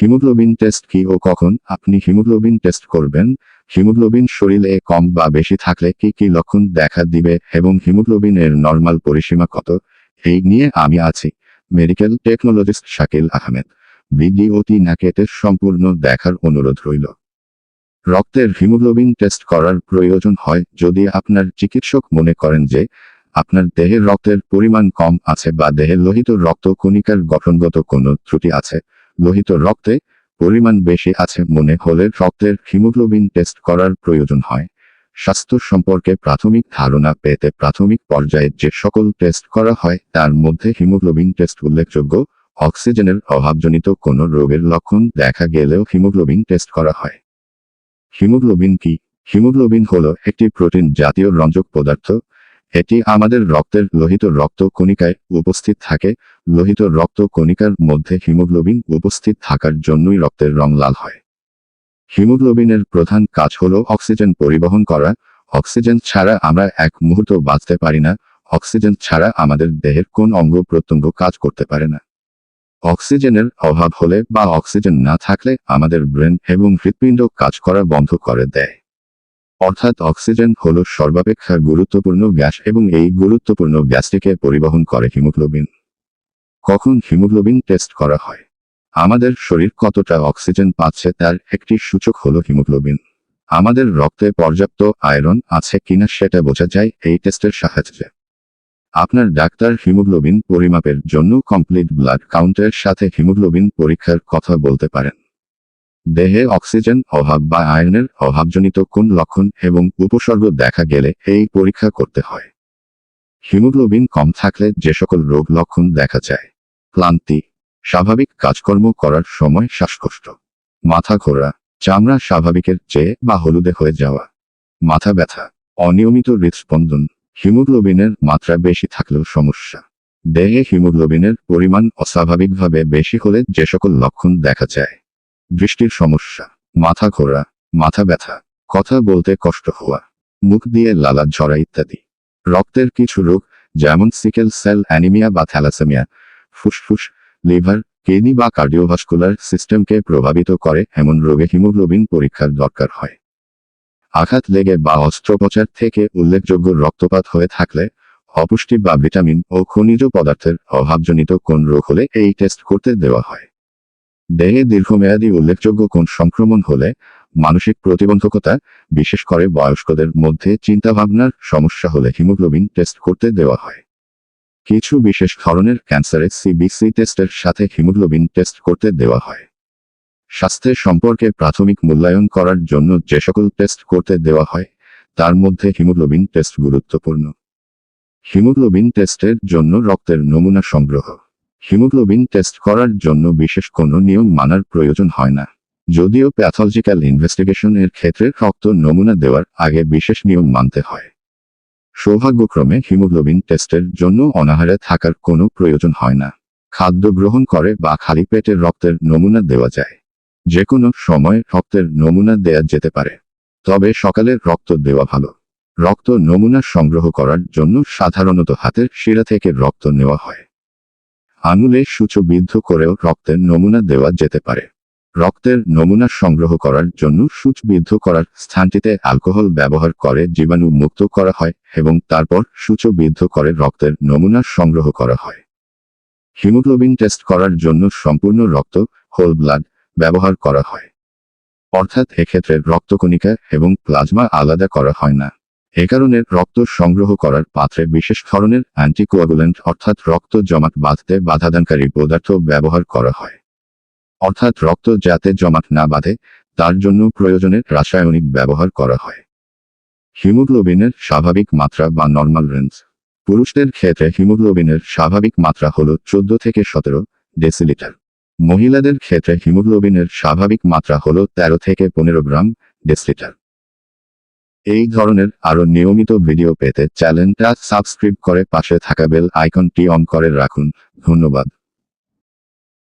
Haemoglobin test কি ও কখন আপনি হিমোগ্লোবিন টেস্ট করবেন? হিমোগ্লোবিন শরীরে কম বা বেশি থাকলে কি কি লক্ষণ দেখা দিবে এবং হিমোগ্লোবিনের নর্মাল পরিসীমা কত? এই নিয়ে আমি আছি, মেডিকেল টেকনোলজিস্ট শাকিল আহমেদ। ভিডিওটি না কেটে সম্পূর্ণ দেখার অনুরোধ রইল। রক্তের হিমোগ্লোবিন টেস্ট করার প্রয়োজন হয় যদি আপনার চিকিৎসক মনে করেন যে আপনার দেহের রক্তের পরিমাণ কম আছে বা দেহে লোহিত রক্ত কণিকার গঠনগত কোনো ত্রুটি আছে। লোহিত রক্তে পরিমাণ বেশি আছে মনে হলে রক্তের হিমোগ্লোবিন টেস্ট করার প্রয়োজন হয়। স্বাস্থ্য সম্পর্কে প্রাথমিক ধারণা পেতে প্রাথমিক পর্যায়ে যে সকল টেস্ট করা হয়, তার মধ্যে হিমোগ্লোবিন টেস্ট উল্লেখযোগ্য অক্সিজেনের অভাবজনিত কোনো রোগের লক্ষণ দেখা গেলেও হিমোগ্লোবিন টেস্ট করা হয়। হিমোগ্লোবিন কি? হিমোগ্লোবিন হলো একটি প্রোটিন জাতীয় রঞ্জক পদার্থ এটি আমাদের রক্তের লোহিত রক্ত কণিকায় উপস্থিত থাকে। লোহিত রক্ত কণিকার মধ্যে হিমোগ্লোবিন উপস্থিত থাকার জন্যই রক্তের রং লাল হয়। হিমোগ্লোবিনের প্রধান কাজ হল অক্সিজেন পরিবহন করা। অক্সিজেন ছাড়া আমরা এক মুহূর্ত বাঁচতে পারি না। অক্সিজেন ছাড়া আমাদের দেহের কোন অঙ্গ প্রত্যঙ্গ কাজ করতে পারে না। অক্সিজেনের অভাব হলে বা অক্সিজেন না থাকলে আমাদের ব্রেন এবং হৃৎপিণ্ড কাজ করা বন্ধ করে দেয়। অর্থাৎ অক্সিজেন হল সর্বাপেক্ষা গুরুত্বপূর্ণ গ্যাস এবং এই গুরুত্বপূর্ণ গ্যাসটিকে পরিবহন করে হিমোগ্লোবিন। কখন হিমোগ্লোবিন টেস্ট করা হয়? আমাদের শরীর কতটা অক্সিজেন পাচ্ছে তার একটি সূচক হল হিমোগ্লোবিন। আমাদের রক্তে পর্যাপ্ত আয়রন আছে কিনা সেটা বোঝা যায় এই টেস্টের সাহায্যে। আপনার ডাক্তার হিমোগ্লোবিন পরিমাপের জন্য কমপ্লিট ব্লাড কাউন্টের সাথে হিমোগ্লোবিন পরীক্ষার কথা বলতে পারেন। দেহে অক্সিজেন অভাব বা আয়নের অভাবজনিত কোন লক্ষণ এবং উপসর্গ দেখা গেলে এই পরীক্ষা করতে হয়। হিমোগ্লোবিন কম থাকলে যে সকল রোগ লক্ষণ দেখা যায়। ক্লান্তি, স্বাভাবিক কাজকর্ম করার সময় শ্বাসকষ্ট, মাথা ঘোরা, চামড়া স্বাভাবিকের চেয়ে বা হলুদে হয়ে যাওয়া, মাথা ব্যথা, অনিয়মিত হৃদস্পন্দন, হিমোগ্লোবিনের মাত্রা বেশি থাকলেও সমস্যা। দেহে হিমোগ্লোবিনের পরিমাণ অস্বাভাবিকভাবে বেশি হলে যে সকল লক্ষণ দেখা যায়। দৃষ্টির সমস্যা, মাথা ঘোরা, মাথা ব্যথা, কথা বলতে কষ্ট হওয়া, মুখ দিয়ে লালা ঝরা ইত্যাদি। রক্তের কিছু রোগ, যেমন সিকেল সেল অ্যানিমিয়া বা থ্যালাসেমিয়া, ফুসফুস, লিভার, কিডনি বা কার্ডিওভাস্কুলার সিস্টেমকে প্রভাবিত করে এমন রোগে হিমোগ্লোবিন পরীক্ষার দরকার হয়। আঘাত লেগে বা অস্ত্রোপচার থেকে উল্লেখযোগ্য রক্তপাত হয়ে থাকলে, অপুষ্টি বা ভিটামিন ও খনিজ পদার্থের অভাবজনিত কোন রোগ হলে এই টেস্ট করতে দেওয়া হয়। দেহে দীর্ঘমেয়াদী উল্লেখযোগ্য কোন সংক্রমণ হলে মানসিক প্রতিবন্ধকতা, বিশেষ করে বয়স্কদের মধ্যে চিন্তাভাবনার সমস্যা হলে হিমোগ্লোবিন টেস্ট করতে দেওয়া হয়। কিছু বিশেষ ধরনের ক্যান্সারে সিবিসি টেস্টের সাথে হিমোগ্লোবিন টেস্ট করতে দেওয়া হয়। স্বাস্থ্যের সম্পর্কে প্রাথমিক মূল্যায়ন করার জন্য যে সকল টেস্ট করতে দেওয়া হয়, তার মধ্যে হিমোগ্লোবিন টেস্ট গুরুত্বপূর্ণ। হিমোগ্লোবিন টেস্টের জন্য রক্তের নমুনা সংগ্রহ। হিমোগ্লোবিন টেস্ট করার জন্য বিশেষ কোনো নিয়ম মানার প্রয়োজন হয় না। যদিও প্যাথলজিক্যাল ইনভেস্টিগেশন এর ক্ষেত্রে রক্ত নমুনা দেওয়ার আগে বিশেষ নিয়ম মানতে হয়। সৌভাগ্যক্রমে হিমোগ্লোবিন টেস্টের জন্য অনাহারে থাকার কোনো প্রয়োজন হয় না। খাদ্য গ্রহণ করে বা খালি পেটে রক্তের নমুনা দেওয়া যায়। যে কোনো সময় রক্তের নমুনা দেয়া যেতে পারে। তবে সকালে রক্ত দেওয়া ভালো। রক্ত নমুনা সংগ্রহ করার জন্য সাধারণত হাতের শিরা থেকে রক্ত নেওয়া হয়। আঙুলে সূচবিদ্ধ করেও রক্তের নমুনা দেওয়া যেতে পারে। রক্তের নমুনা সংগ্রহ করার জন্য সূচবিদ্ধ করার স্থানটিতে অ্যালকোহল ব্যবহার করে জীবাণু মুক্ত করা হয় এবং তারপর সূচবিদ্ধ করে রক্তের নমুনা সংগ্রহ করা হয়। হিমোগ্লোবিন টেস্ট করার জন্য সম্পূর্ণ রক্ত, হোল ব্লাড, ব্যবহার করা হয়। অর্থাৎ এক্ষেত্রে রক্তকণিকা এবং প্লাজমা আলাদা করা হয় না। এ কারণে রক্ত সংগ্রহ করার পাত্রে বিশেষ ধরনের অ্যান্টিকোয়াগুলেন্ট অর্থাৎ রক্ত জমাট বাঁধতে বাধাদানকারী পদার্থ ব্যবহার করা হয়। অর্থাৎ রক্ত যাতে জমাট না বাঁধে, তার জন্য প্রয়োজনে রাসায়নিক ব্যবহার করা হয়। হিমোগ্লোবিনের স্বাভাবিক মাত্রা বা নর্মাল রেঞ্জ পুরুষদের ক্ষেত্রে হিমোগ্লোবিনের স্বাভাবিক মাত্রা হল চোদ্দ থেকে সতেরো ডেসিলিটার মহিলাদের ক্ষেত্রে হিমোগ্লোবিনের স্বাভাবিক মাত্রা হল তেরো থেকে পনেরো গ্রাম ডেসিলিটার এই ধরনের আরও নিয়মিত ভিডিও পেতে চ্যানেলটা সাবস্ক্রাইব করে পাশে থাকা বেল আইকনটি অন করে রাখুন। ধন্যবাদ।